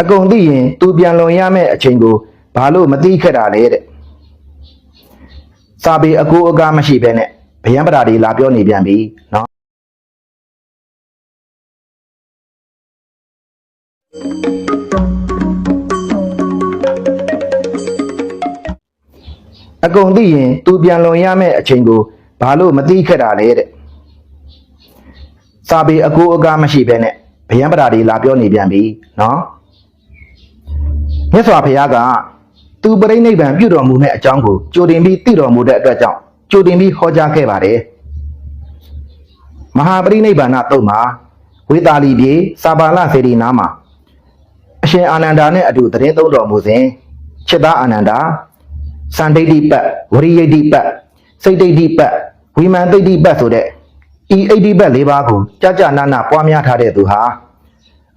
အကုန်သိရင်သူပြန်လွန်ရမယ့်အချိန်ကိုဘာလို့မသိခဲ့တာလဲတဲ့စာပေအကူအကားမရှိဘဲနဲ့ဗျံပရာတွေလာပြောနေပြန်ပြီနော်အကုန်သိရင်သူပြန်လွန်ရမယ့်အချိန်ကိုဘာလို့မသိခဲ့တာလဲတဲ့စာပေအကူအကားမရှိဘဲနဲ့ဗျံပရာတွေလာပြောနေပြန်ပြီနော် မြတ်စွာဘုရားကသူပြိဋိဘံပြုတော်မူမဲ့အကြောင်းကိုကြိုတင်ပြီးသိတော်မူတဲ့အတွက်ကြောင့်ကြိုတင်ပြီးဟောကြားခဲ့ပါတယ်မဟာပရိနိဗ္ဗာန်တုတ်မှာဝေတာလီပြေစာပါဠစေရီနာမှာအရှင်အာနန္ဒာနဲ့အတူတရင်သုံးတော်မူစဉ်จิตသားအာနန္ဒာစန္ဒိဋ္ဌိပတ်ဝရိယိဋ္ဌိပတ်စိတ်ဒိဋ္ဌိပတ်ဝိမာန်ဒိဋ္ဌိပတ်ဆိုတဲ့ဤအိဋ္ဌိပတ်၄ပါးကိုကြာကြာနာနာပွားများထားတဲ့သူဟာ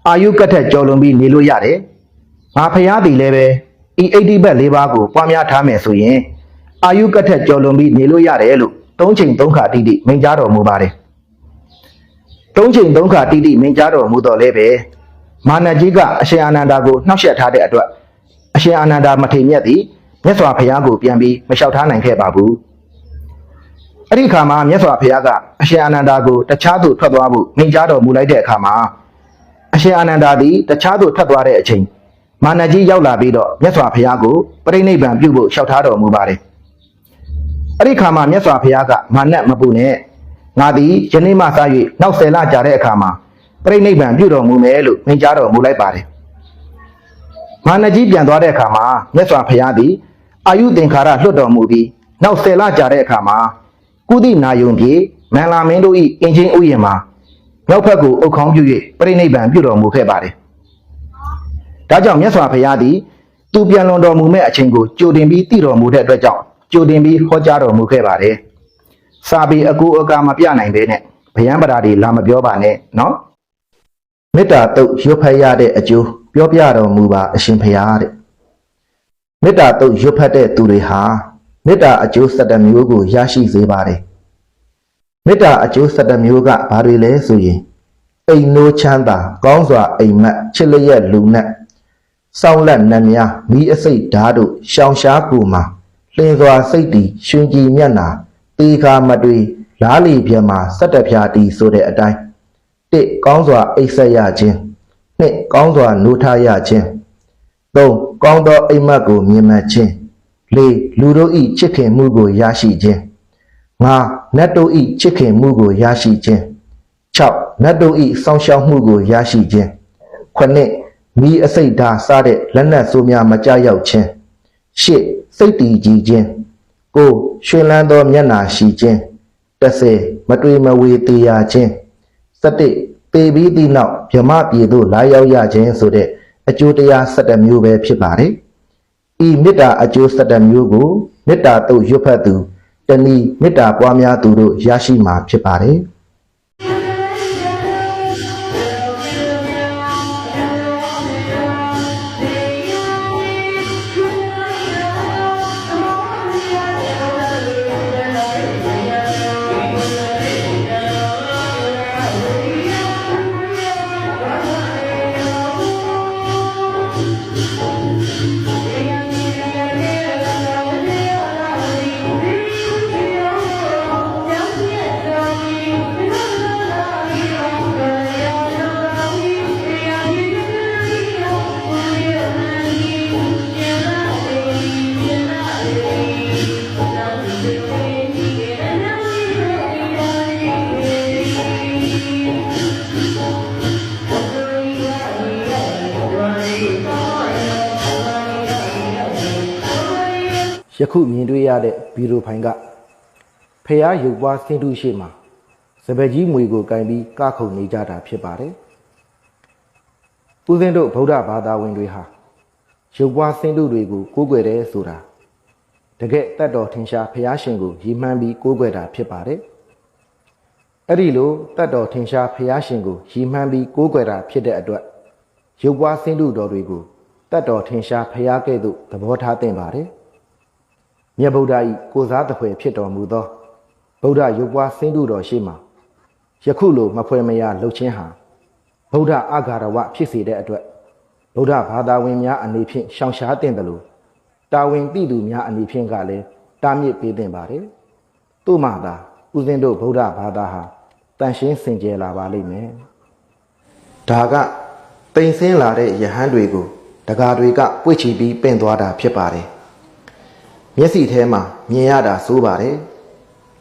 အာယုကတ်ထက်ကျော်လွန်ပြီးနေလို့ရတယ် ငါဖျားသည်လည်းပဲဤအိဋ္ဌိဘက်၄ပါးကိုပွားများထားမယ်ဆိုရင်အာယုကတ်ထက်ကျော်လွန်ပြီးနေလို့ရတယ်လို့သုံးချိန်သုံးခါတိတိမိန့်ကြားတော်မူပါတယ်။သုံးချိန်သုံးခါတိတိမိန့်ကြားတော်မူတော့လည်းပဲမာနကြီးကအရှင်အာနန္ဒာကိုနှောက်ယှက်ထားတဲ့အတွက်အရှင်အာနန္ဒာမထေမြတ်သည်မြတ်စွာဘုရားကိုပြန်ပြီးမလျှောက်ထားနိုင်ခဲ့ပါဘူး။အဲ့ဒီအခါမှာမြတ်စွာဘုရားကအရှင်အာနန္ဒာကိုတခြားသူထွက်သွားဖို့မိန့်ကြားတော်မူလိုက်တဲ့အခါမှာအရှင်အာနန္ဒာသည်တခြားသူထွက်သွားတဲ့အချိန် မာနကြီးရောက်လာပြီးတော့မြတ်စွာဘုရားကိုပြိဋိဘံပြုဖို့လျှောက်ထားတော်မူပါတယ်။အဲ့ဒီခါမှာမြတ်စွာဘုရားကမာနမပူနဲ့ငါသည်ယနေ့မှစ၍နောက်ဆယ်လကြာတဲ့အခါမှာပြိဋိဘံပြုတော်မူမယ်လို့မိန့်ကြားတော်မူလိုက်ပါတယ်။မာနကြီးပြန်သွားတဲ့အခါမှာမြတ်စွာဘုရားသည်အာယုသင်္ခါရလွတ်တော်မူပြီးနောက်ဆယ်လကြာတဲ့အခါမှာကုသနာယုံပြေမန္လာမင်းတို့၏အင်ချင်းဥယျာဉ်မှာမြောက်ဘက်ကိုအုတ်ခေါင်းပြု၍ပြိဋိဘံပြုတော်မူခဲ့ပါတယ်။ ဒါကြောင့်မြတ်စွာဘုရားသည်သူပြန်လွန်တော်မူမဲ့အချိန်ကိုကြိုတင်ပြီးသိတော်မူတဲ့အတွက်ကြောင့်ကြိုတင်ပြီးဟောကြားတော်မူခဲ့ပါတယ်။စာပေအကူအကာမပြနိုင်ဘဲနဲ့ဗျံပရာတွေလာမပြောပါနဲ့နော်။မေတ္တာတုတ်ရွတ်ဖတ်ရတဲ့အကျိုးပြောပြတော်မူပါအရှင်ဘုရားတဲ့။မေတ္တာတုတ်ရွတ်ဖတ်တဲ့သူတွေဟာမေတ္တာအကျိုး၁၇မျိုးကိုရရှိစေပါတယ်။မေတ္တာအကျိုး၁၇မျိုးကဘာတွေလဲဆိုရင်အိမ်နိုးချမ်းသာ ကောင်းစွာအိမ်မက်ချစ်လျက်လူနဲ့ စောင်းလက်နှများမိအစိတ်ဓာတ်တို့ရှောင်ရှားကူမှာလင်းစွာစိတ်တီရှင်ကြည်မျက်နာတေခါမတွေလားလီပြမှာစက်တဖြာတီဆိုတဲ့အတိုင်းတစ်ကောင်းစွာအိပ်ဆက်ရခြင်းနှစ်ကောင်းစွာနိုးထရခြင်းသုံးကောင်းသောအိမ်မက်ကိုမြင်မှတ်ခြင်းလေးလူတို့ဤချစ်ခင်မှုကိုရရှိခြင်းငါနတ်တို့ဤချစ်ခင်မှုကိုရရှိခြင်း6နတ်တို့ဤစောင့်ရှောက်မှုကိုရရှိခြင်း9 မိအစိတ်ဓာတ်စတဲ့လက်နက်ဆိုးများမကြရောက်ခြင်း10စိတ်တည်ကြည်ခြင်း9ရွှင်လန်းသောမျက်နာရှိခြင်း10မတွေ့မဝေသေးရခြင်း17ပေပြီးသည့်နောက်ဗြဟ္မပြည်သို့လာရောက်ရခြင်းဆိုတဲ့အကျိုးတရား17မျိုးပဲဖြစ်ပါတယ်ဤမေတ္တာအကျိုး17မျိုးကိုမေတ္တာတုတ်ရွတ်ဖတ်သူတဏီမေတ္တာပွားများသူတို့ရရှိမှာဖြစ်ပါတယ် ယခုမြင်တွေ့ရတဲ့ဗီဒီယိုဖိုင်ကဖះရုပ်ပွားဆင်းတုရှိမှာစပယ်ကြီးမွေကိုကင်ပြီးကခုန်နေကြတာဖြစ်ပါတယ်။ဦးဇင်းတို့ဗုဒ္ဓဘာသာဝင်တွေဟာရုပ်ပွားဆင်းတုတွေကိုကိုးကွယ်တယ်ဆိုတာတကယ်တတ်တော်ထင်ရှားဖះရှင်ကိုရည်မှန်းပြီးကိုးကွယ်တာဖြစ်ပါတယ်။အဲ့ဒီလိုတတ်တော်ထင်ရှားဖះရှင်ကိုရည်မှန်းပြီးကိုးကွယ်တာဖြစ်တဲ့အတွက်ရုပ်ပွားဆင်းတုတော်တွေကိုတတ်တော်ထင်ရှားဖះကဲ့သို့သဘောထားသင့်ပါတယ်။ မြတ်ဗုဒ္ဓ၏ကိုစားတဖွယ်ဖြစ်တော်မူသောဗုဒ္ဓရုပ်ပွားဆင်းတုတော်ရှိမှယခုလိုမဖွယ်မရလှုပ်ခြင်းဟာဗုဒ္ဓအာဂါရဝဖြစ်စေတဲ့အတွက်ဗုဒ္ဓဘာသာဝင်များအနေဖြင့်ရှောင်ရှားတင်တယ်လို့တာဝန်သိသူများအနေဖြင့်ကလည်းတားမြစ်ပေးတင်ပါတယ်။သို့မှသာဦးဇင်းတို့ဗုဒ္ဓဘာသာဟာတန်ရှင်းစင်ကြယ်လာပါလိမ့်မယ်။ဒါကတိမ်ဆင်းလာတဲ့ယဟန်တွေကို တကားတွေကပွေ့ချီပြီးပင့်သွားတာဖြစ်ပါတယ်။ မျက်စိထဲမှာမြင်ရတာစိုးပါတယ်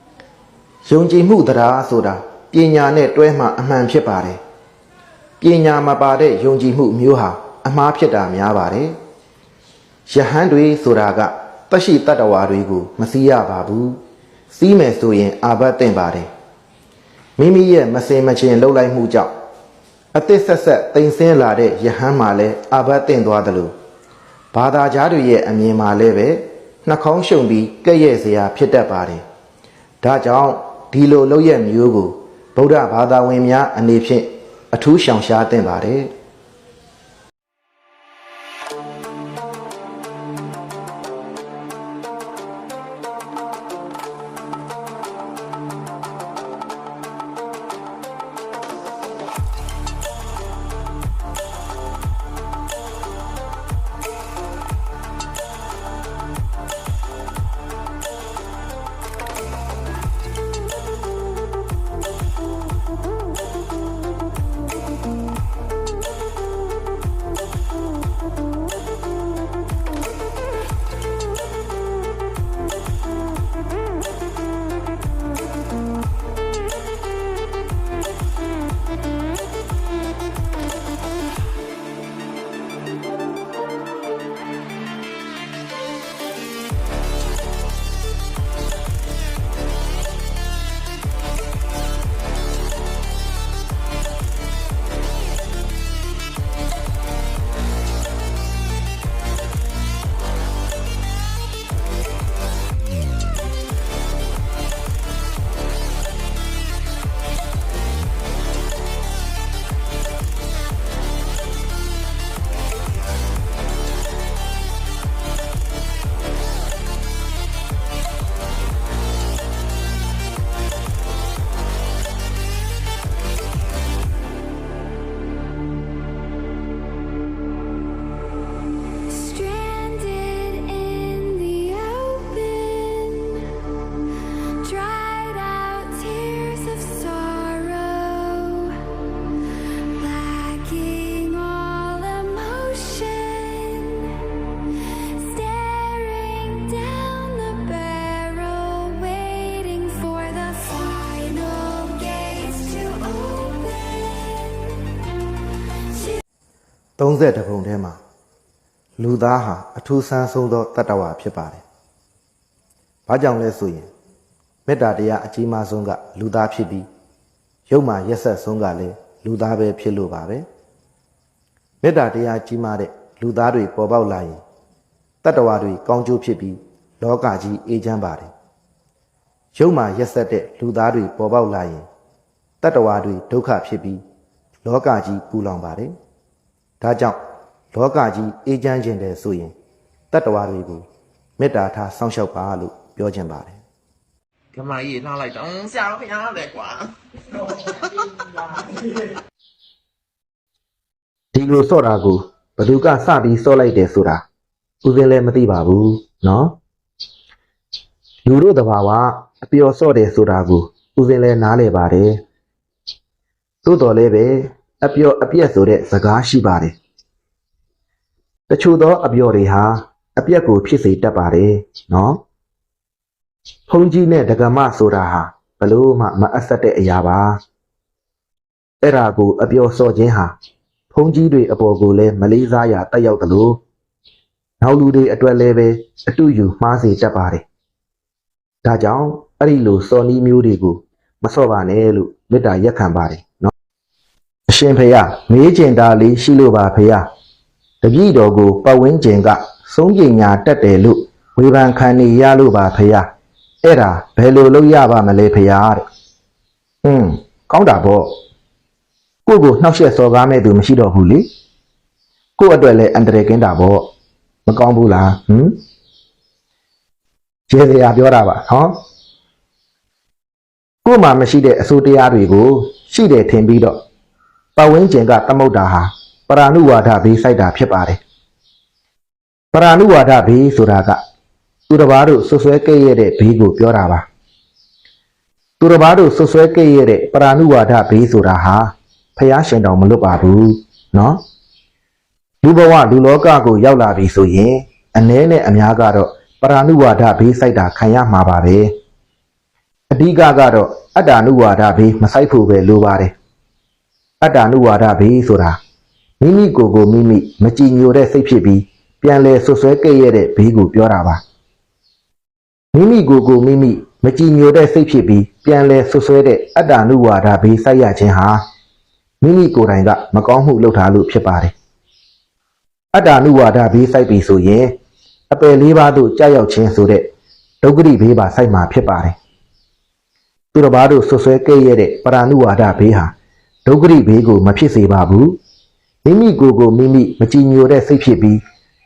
။ယုံကြည်မှုတရားဆိုတာပညာနဲ့တွဲမှအမှန်ဖြစ်ပါတယ်။ပညာမပါတဲ့ယုံကြည်မှုမျိုးဟာအမှားဖြစ်တာများပါတယ်။ယဟန်တွေဆိုတာကတရှိတတ္တဝါတွေကိုမစည်းရပါဘူး။စီးမယ်ဆိုရင်အာဘတ်တင်ပါတယ်။မိမိရဲ့မစင်မချင်းလှုပ်လိုက်မှုကြောင့်အသစ်ဆက်ဆက်တိမ်ဆင်းလာတဲ့ယဟန်မှာလည်းအာဘတ်တင်သွားတယ်လို့ဘာသာကြားတွေရဲ့အမြင်မှာလည်းပဲ နှာခေါင်းရှုံပြီးကဲ့ရဲ့စရာဖြစ်တတ်ပါတယ်။ဒါကြောင့်ဒီလိုလုပ်ရက်မျိုးကိုဗုဒ္ဓဘာသာဝင်များအနေဖြင့်အထူးရှောင်ရှားသင့်ပါတယ်။ 32ပုံထဲမှာလူသားဟာအထူးဆန်းဆုံးသောတတ္တဝါဖြစ်ပါတယ်။ဘာကြောင့်လဲဆိုရင်မေတ္တာတရားအကြီးမားဆုံးကလူသားဖြစ်ပြီးရုပ်မှရက်ဆက်ဆုံးကလည်းလူသားပဲဖြစ်လို့ပါပဲ။မေတ္တာတရားကြီးမားတဲ့လူသားတွေပေါ်ပေါက်လာရင်တတ္တဝါတွေကောင်းကျိုးဖြစ်ပြီးလောကကြီးအေးချမ်းပါတယ်။ရုပ်မှရက်ဆက်တဲ့လူသားတွေပေါ်ပေါက်လာရင်တတ္တဝါတွေဒုက္ခဖြစ်ပြီးလောကကြီးပူလောင်ပါတယ်။ ဒါကြောင့်လောကကြီးအေးချမ်းခြင်းတယ်ဆိုရင်တတ္တဝါတွေကိုမေတ္တာထားစောင့်ရှောက်ပါလို့ပြောခြင်းပါတယ် ကမကြီးလှလိုက်တော့ဆရာတော်ဖျားတယ်ကွာ ဒီလိုစော့တာကိုဘယ်သူကစပြီးစော့လိုက်တယ်ဆိုတာဦးစင်းလည်းမသိပါဘူးเนาะလူတို့တဘာဝအပျော်စော့တယ်ဆိုတာကိုဦးစင်းလည်းနားလည်ပါတယ်သို့တော်လည်းပဲ အပျော်အပြက်ဆိုတဲ့စကားရှိပါတယ်။တချို့သောအပျော်တွေဟာအပြက်ကိုဖြစ်စေတတ်ပါတယ်နော်။ဖုန်ကြီးနဲ့ဒကမဆိုတာဟာဘလို့မှမအပ်ဆက်တဲ့အရာပါ။အဲ့ဒါကိုအပျော်စော့ခြင်းဟာဖုန်ကြီးတွေအပေါ်ကိုလည်းမလေးစားရတက်ရောက်သလိုနောက်လူတွေအတွက်လည်းပဲအတူယူမှားစေတတ်ပါတယ်။ဒါကြောင့်အဲ့ဒီလိုစော်နီးမျိုးတွေကိုမစော့ပါနဲ့လို့မေတ္တာရက်ခံပါတယ်။ အရှင်ဖေယမေးကျင်တာလေးရှိလို့ပါဖေယတပည့်တော်ကိုပတ်ဝန်းကျင်ကဆုံးပညာတက်တယ်လို့ဝေဖန်ခံနေရလို့ပါဖေယအဲ့ဒါဘယ်လိုလုပ်ရပါမလဲဖရာတဲ့။ဟွန်းကောင်းတာပေါ့။ကိုယ့်ကိုနှောက်ယှက်စော်ကားမဲ့သူမရှိတော့ဘူးလေ။ကိုယ့်အတွက်လည်းအန္တရာယ်ကင်းတာပေါ့။မကောင်းဘူးလား။ဟမ်။ကျေစရာပြောတာပါနော်။ကိုယ်မှာမရှိတဲ့အဆိုးတရားတွေကိုရှိတယ်ထင်ပြီးတော့ ပတ်ဝန်းကျင်ကသမုတ်တာဟာပရာဏုဝါဒဘေးစိုက်တာဖြစ်ပါတယ်ပရာဏုဝါဒဘေးဆိုတာကသူတစ်ပါးတို့ဆွဆွဲကဲ့ရဲ့တဲ့ဘေးကိုပြောတာပါသူတစ်ပါးတို့ဆွဆွဲကဲ့ရဲ့တဲ့ပရာဏုဝါဒဘေးဆိုတာဟာဖျားရှင်တော်မလွတ်ပါဘူးနော်လူဘဝလူလောကကိုရောက်လာပြီဆိုရင်အ ਨੇ နဲ့အများကတော့ပရာဏုဝါဒဘေးစိုက်တာခံရမှာပါပဲအဓိကကတော့အတ္တနုဝါဒဘေးမစိုက်ဖို့ပဲလိုပါတယ် အတ္တနုဝါဒဘေးဆိုတာမိမိကိုယ်ကိုမိမိမကြည်ညိုတဲ့စိတ်ဖြစ်ပြီးပြန်လဲဆွဆွဲကဲ့ရဲ့တဲ့ဘေးကိုပြောတာပါမိမိကိုယ်ကိုမိမိမကြည်ညိုတဲ့စိတ်ဖြစ်ပြီးပြန်လဲဆွဆွဲတဲ့အတ္တနုဝါဒဘေးစိုက်ရခြင်းဟာမိမိကိုယ်တိုင်ကမကောင်းမှုလုပ်ထားလို့ဖြစ်ပါတယ်အတ္တနုဝါဒဘေးစိုက်ပြီဆိုရင်အပယ်လေးပါးသို့ကြောက်ရောက်ခြင်းဆိုတဲ့ဒုက္ခရိဘေးပါစိုက်မှာဖြစ်ပါတယ်သူတစ်ပါးတို့ဆွဆွဲကဲ့ရဲ့တဲ့ပရာဏုဝါဒဘေးဟာ ဒုက္ခရိဘေးကိုမဖြစ်စေပါဘူးမိမိကိုယ်ကိုမိမိမကြည်ညိုတဲ့စိတ်ဖြစ်ပြီး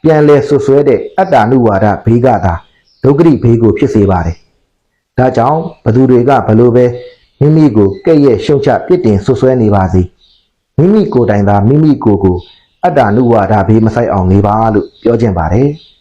ပြန်လဲဆွဆွဲတဲ့အတ္တနုဝါဒဘေးကသာဒုက္ခရိဘေးကိုဖြစ်စေပါတယ်။ဒါကြောင့်ဘသူတွေကဘလို့ပဲမိမိကိုကဲ့ရဲ့ရှုံချပြစ်တင်ဆွဆွဲနေပါစေ။မိမိကိုယ်တိုင်သာမိမိကိုယ်ကိုအတ္တနုဝါဒဘေးမဆိုင်အောင်နေပါလို့ပြောခြင်းပါတယ်။